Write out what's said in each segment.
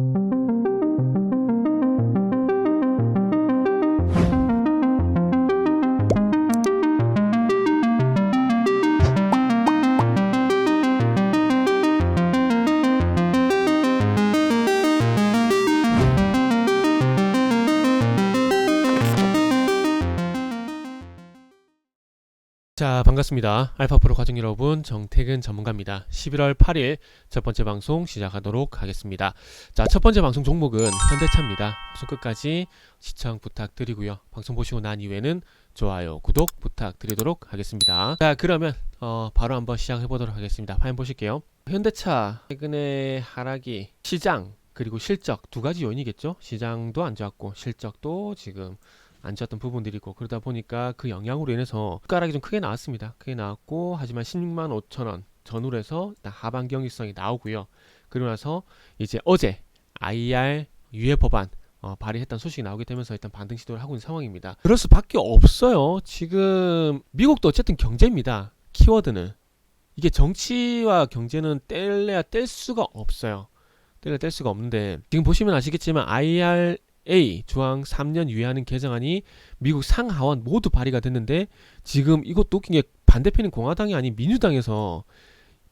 thank you 자 반갑습니다. 알파프로 과정 여러분 정태근 전문가입니다. 11월 8일 첫 번째 방송 시작하도록 하겠습니다. 자 첫 번째 방송 종목은 현대차입니다. 방송 끝까지 시청 부탁드리고요. 방송 보시고 난 이후에는 좋아요 구독 부탁드리도록 하겠습니다. 자 그러면 어, 바로 한번 시작해 보도록 하겠습니다. 화면 보실게요. 현대차 최근에 하락이 시장 그리고 실적 두 가지 요인이겠죠? 시장도 안 좋았고 실적도 지금 안 좋았던 부분들이 있고 그러다 보니까 그 영향으로 인해서 가락이 좀 크게 나왔습니다. 크게 나왔고 하지만 16만 5천 원 전후로 해서 하반 경직성이 나오고요. 그러고 나서 이제 어제 IR 유예 법안 어, 발의했던 소식이 나오게 되면서 일단 반등 시도를 하고 있는 상황입니다. 그럴 수밖에 없어요. 지금 미국도 어쨌든 경제입니다. 키워드는 이게 정치와 경제는 뗄래야 뗄 수가 없어요. 뗄래야 뗄 수가 없는데 지금 보시면 아시겠지만 IR A 조항 3년 유예하는 개정안이 미국 상하원 모두 발의가 됐는데 지금 이것도 웃긴 게 반대편인 공화당이 아닌 민주당에서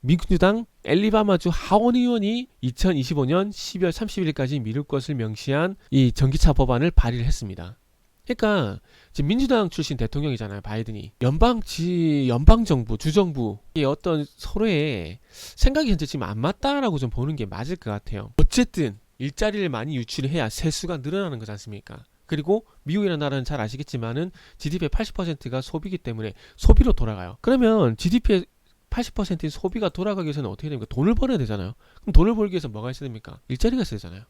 민주당 엘리바마주 하원 의원이 2025년 12월 30일까지 미룰 것을 명시한 이 전기차 법안을 발의를 했습니다. 그러니까 지금 민주당 출신 대통령이잖아요 바이든이 연방 지 연방 정부 주정부 이 어떤 서로의 생각이 현재 지금 안 맞다라고 좀 보는 게 맞을 것 같아요. 어쨌든 일자리를 많이 유출해야 세수가 늘어나는 거지 않습니까? 그리고 미국이라는 나라는 잘 아시겠지만은 GDP의 80%가 소비기 때문에 소비로 돌아가요. 그러면 GDP의 80%인 소비가 돌아가기 위해서는 어떻게 됩니까? 돈을 벌어야 되잖아요. 그럼 돈을 벌기 위해서 뭐가 있어야 됩니까? 일자리가 있어야 되잖아요.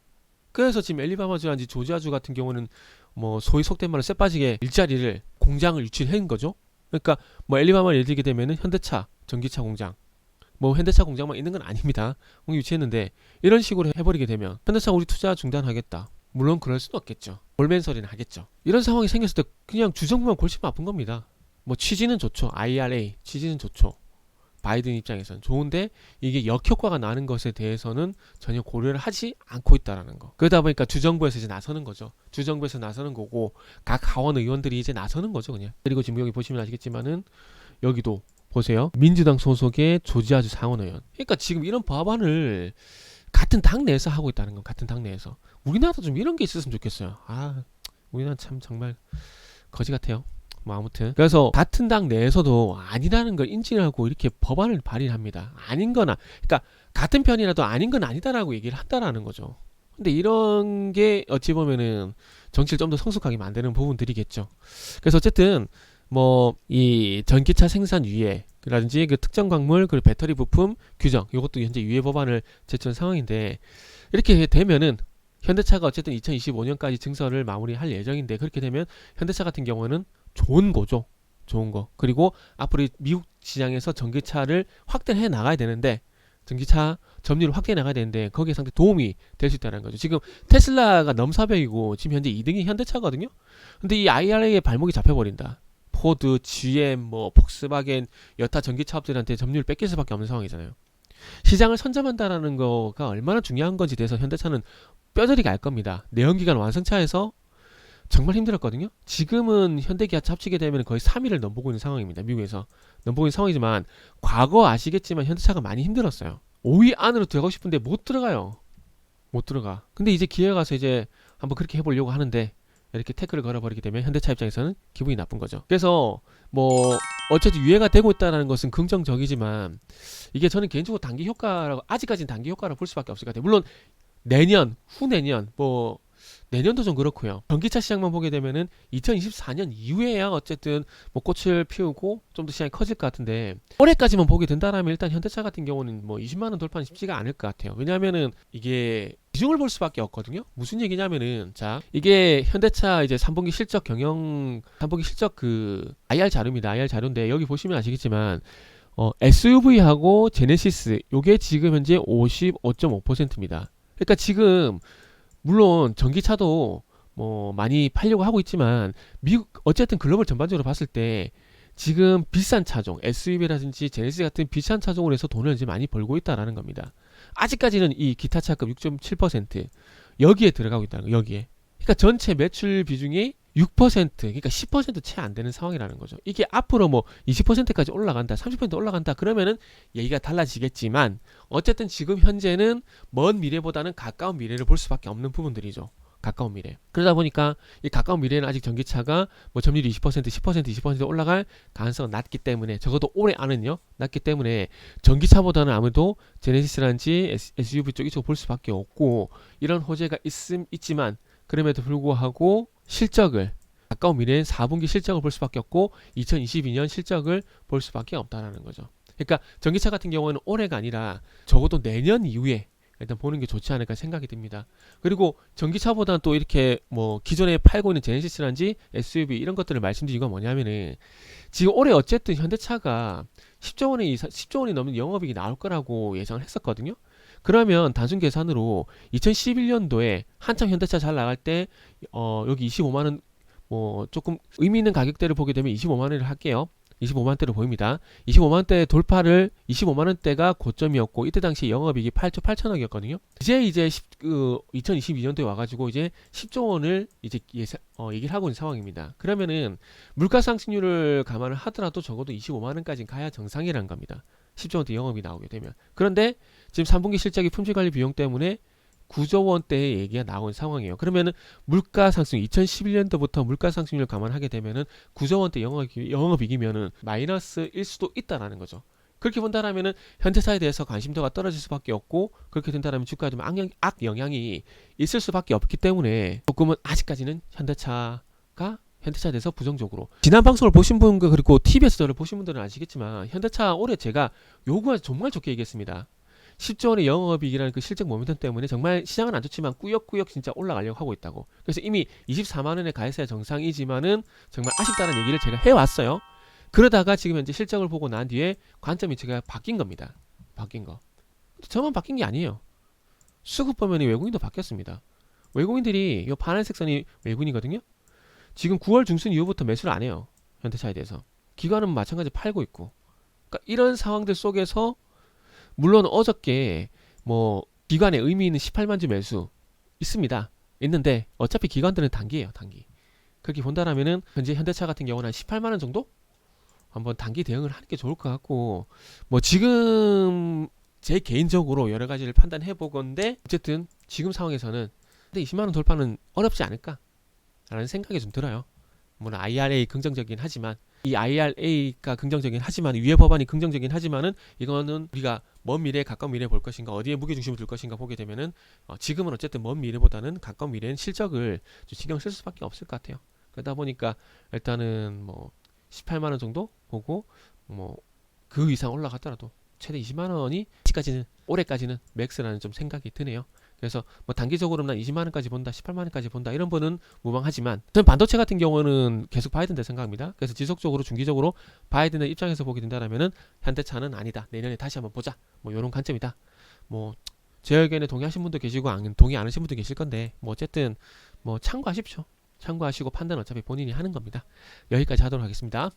그래서 지금 엘리바마주라든지 조지아주 같은 경우는 뭐 소위 속된 말로 쎄빠지게 일자리를 공장을 유출한 거죠. 그러니까 뭐 엘리바마를 예를 들게 되면은 현대차, 전기차 공장, 뭐 현대차 공장만 있는 건 아닙니다. 유치했는데 이런 식으로 해버리게 되면 현대차 우리 투자 중단하겠다. 물론 그럴 수는 없겠죠. 볼멘 소리는 하겠죠. 이런 상황이 생겼을 때 그냥 주정부만 골치면 아픈 겁니다. 뭐 취지는 좋죠. IRA 취지는 좋죠. 바이든 입장에서는 좋은데 이게 역효과가 나는 것에 대해서는 전혀 고려를 하지 않고 있다라는 거. 그러다 보니까 주정부에서 이제 나서는 거죠. 주정부에서 나서는 거고 각 하원 의원들이 이제 나서는 거죠, 그냥. 그리고 지금 여기 보시면 아시겠지만은 여기도 보세요. 민주당 소속의 조지아주 상원 의원. 그러니까 지금 이런 법안을 같은 당 내에서 하고 있다는 건 같은 당 내에서 우리나라도 좀 이런 게 있었으면 좋겠어요. 아, 우리나라 참 정말 거지 같아요. 뭐 아무튼 그래서 같은 당 내에서도 아니라는 걸 인지하고 이렇게 법안을 발의합니다. 아닌 거나 그러니까 같은 편이라도 아닌 건 아니다라고 얘기를 한다라는 거죠. 근데 이런 게 어찌 보면은 정치를 좀 더 성숙하게 만드는 부분들이겠죠. 그래서 어쨌든 뭐 이 전기차 생산 유예 라든지 그 특정 광물 그리고 배터리 부품 규정 이것도 현재 유예 법안을 제출한 상황인데 이렇게 되면은 현대차가 어쨌든 2025년까지 증설을 마무리할 예정인데 그렇게 되면 현대차 같은 경우는 좋은 거죠. 좋은 거. 그리고 앞으로 이 미국 시장에서 전기차를 확대해 나가야 되는데 전기차 점유율을 확대해 나가야 되는데 거기에 상당히 도움이 될 수 있다는 거죠. 지금 테슬라가 넘사벽이고 지금 현재 2등이 현대차거든요. 근데 이 IRA에 발목이 잡혀버린다. 포드, GM, 뭐 폭스바겐, 여타 전기 차업들한테 점유율 뺏길 수밖에 없는 상황이잖아요. 시장을 선점한다라는 거가 얼마나 중요한 건지 대해서 현대차는 뼈저리게 알 겁니다. 내연기관 완성차에서 정말 힘들었거든요. 지금은 현대기아차 합치게 되면 거의 3위를 넘보고 있는 상황입니다. 미국에서 넘보고 있는 상황이지만 과거 아시겠지만 현대차가 많이 힘들었어요. 5위 안으로 들어가고 싶은데 못 들어가요. 못 들어가. 근데 이제 기회가 가서 이제 한번 그렇게 해보려고 하는데 이렇게 태클을 걸어버리게 되면 현대차 입장에서는 기분이 나쁜 거죠. 그래서 뭐 어쨌든 유예가 되고 있다는 것은 긍정적이지만 이게 저는 개인적으로 단기 효과라고 아직까지는 단기 효과라고 볼 수밖에 없을 것 같아요. 물론 내년, 후내년 뭐 내년도 좀 그렇고요. 전기차 시장만 보게 되면은 2024년 이후에야 어쨌든 뭐 꽃을 피우고 좀 더 시장이 커질 것 같은데 올해까지만 보게 된다라면 일단 현대차 같은 경우는 뭐 20만 원 돌파는 쉽지가 않을 것 같아요. 왜냐하면은 이게 비중을 볼 수밖에 없거든요. 무슨 얘기냐면은 자 이게 현대차 이제 3분기 실적 경영 3분기 실적 그 IR 자료입니다. IR 자료인데 여기 보시면 아시겠지만 어, SUV하고 제네시스 요게 지금 현재 55.5%입니다. 그러니까 지금 물론 전기차도 뭐 많이 팔려고 하고 있지만 미국 어쨌든 글로벌 전반적으로 봤을 때 지금 비싼 차종 SUV라든지 제네시스 같은 비싼 차종을 해서 돈을 이제 많이 벌고 있다라는 겁니다. 아직까지는 이 기타 차급 6.7% 여기에 들어가고 있다는 거 여기에. 그러니까 전체 매출 비중이 6% 그러니까 10%채 안 되는 상황이라는 거죠. 이게 앞으로 뭐 20%까지 올라간다, 30% 올라간다 그러면은 얘기가 달라지겠지만 어쨌든 지금 현재는 먼 미래보다는 가까운 미래를 볼 수밖에 없는 부분들이죠. 가까운 미래. 그러다 보니까 이 가까운 미래는 아직 전기차가 뭐 점유율이 20%, 10%, 20% 올라갈 가능성은 낮기 때문에 적어도 올해 안은요 낮기 때문에 전기차보다는 아무래도 제네시스란지 SUV 쪽 이쪽 볼 수밖에 없고 이런 호재가 있음 있지만 그럼에도 불구하고 실적을 가까운 미래엔 4분기 실적을 볼 수밖에 없고 2022년 실적을 볼 수밖에 없다라는 거죠. 그러니까 전기차 같은 경우는 올해가 아니라 적어도 내년 이후에 일단 보는 게 좋지 않을까 생각이 듭니다. 그리고 전기차보다는 또 이렇게 뭐 기존에 팔고 있는 제네시스란지 SUV 이런 것들을 말씀드린 이유가 뭐냐면은 지금 올해 어쨌든 현대차가 10조 원이 이상, 10조 원이 넘는 영업이익이 나올 거라고 예상을 했었거든요. 그러면 단순 계산으로 2011년도에 한참 현대차 잘 나갈 때 어, 여기 25만 원 뭐 조금 의미 있는 가격대를 보게 되면 25만 원을 할게요. 25만 원대로 보입니다. 25만 원대 돌파를 25만 원대가 고점이었고 이때 당시 영업이익이 8조 8천억이었거든요. 이제 이제 10, 그 2022년도에 와가지고 이제 10조 원을 이제 예사, 어, 얘기를 하고 있는 상황입니다. 그러면은 물가 상승률을 감안을 하더라도 적어도 25만 원까지 가야 정상이라는 겁니다. 10조 원대 영업이 나오게 되면. 그런데 지금 3분기 실적이 품질 관리 비용 때문에 9조 원대의 얘기가 나온 상황이에요. 그러면은 물가 상승 2011년도부터 물가 상승률을 감안하게 되면은 9조 원대 영업 영업이익이면은 마이너스 일 수도 있다라는 거죠. 그렇게 본다라면은 현대차에 대해서 관심도가 떨어질 수밖에 없고 그렇게 된다라면 주가에 좀 악영, 악 영향이 있을 수밖에 없기 때문에 조금은 아직까지는 현대차가 현대차에 대해서 부정적으로 지난 방송을 보신 분 그리고 TBS 저를 보신 분들은 아시겠지만 현대차 올해 제가 요구가 정말 좋게 얘기했습니다. 10조 원의 영업이익이라는 그 실적 모멘텀 때문에 정말 시장은 안 좋지만 꾸역꾸역 진짜 올라가려고 하고 있다고. 그래서 이미 24만 원에 가 있어야 정상이지만은 정말 아쉽다는 얘기를 제가 해왔어요. 그러다가 지금 현재 실적을 보고 난 뒤에 관점이 제가 바뀐 겁니다. 바뀐 거. 저만 바뀐 게 아니에요. 수급 보면 외국인도 바뀌었습니다. 외국인들이 이 파란색 선이 외국인이거든요. 지금 9월 중순 이후부터 매수를 안 해요. 현대차에 대해서. 기관은 마찬가지 팔고 있고. 그러니까 이런 상황들 속에서 물론 어저께 뭐 기관에 의미 있는 18만 주 매수 있습니다. 있는데 어차피 기관들은 단기예요, 단기. 그렇게 본다라면은 현재 현대차 같은 경우는 한 18만 원 정도 한번 단기 대응을 하는 게 좋을 것 같고 뭐 지금 제 개인적으로 여러 가지를 판단해 보건데 어쨌든 지금 상황에서는 근데 20만 원 돌파는 어렵지 않을까 라는 생각이 좀 들어요. 물론 IRA 긍정적이긴 하지만 이 IRA가 긍정적이긴 하지만 위에 법안이 긍정적이긴 하지만은 이거는 우리가 먼 미래에 가까운 미래에 볼 것인가 어디에 무게 중심을 둘 것인가 보게 되면은 어, 지금은 어쨌든 먼 미래보다는 가까운 미래는 실적을 좀 신경 쓸 수밖에 없을 것 같아요. 그러다 보니까 일단은 뭐 18만 원 정도 보고 뭐 그 이상 올라갔더라도 최대 20만 원이 아직까지는 올해까지는 맥스라는 좀 생각이 드네요. 그래서 뭐 단기적으로 난 20만 원까지 본다, 18만 원까지 본다 이런 분은 무방하지만 저는 반도체 같은 경우는 계속 봐야 된다 생각합니다. 그래서 지속적으로 중기적으로 봐야 되는 입장에서 보게 된다라면은 현대차는 아니다. 내년에 다시 한번 보자. 뭐 이런 관점이다. 뭐 제 의견에 동의하신 분도 계시고 안 동의 안 하신 분도 계실 건데 뭐 어쨌든 뭐 참고하십시오. 참고하시고 판단 어차피 본인이 하는 겁니다. 여기까지 하도록 하겠습니다.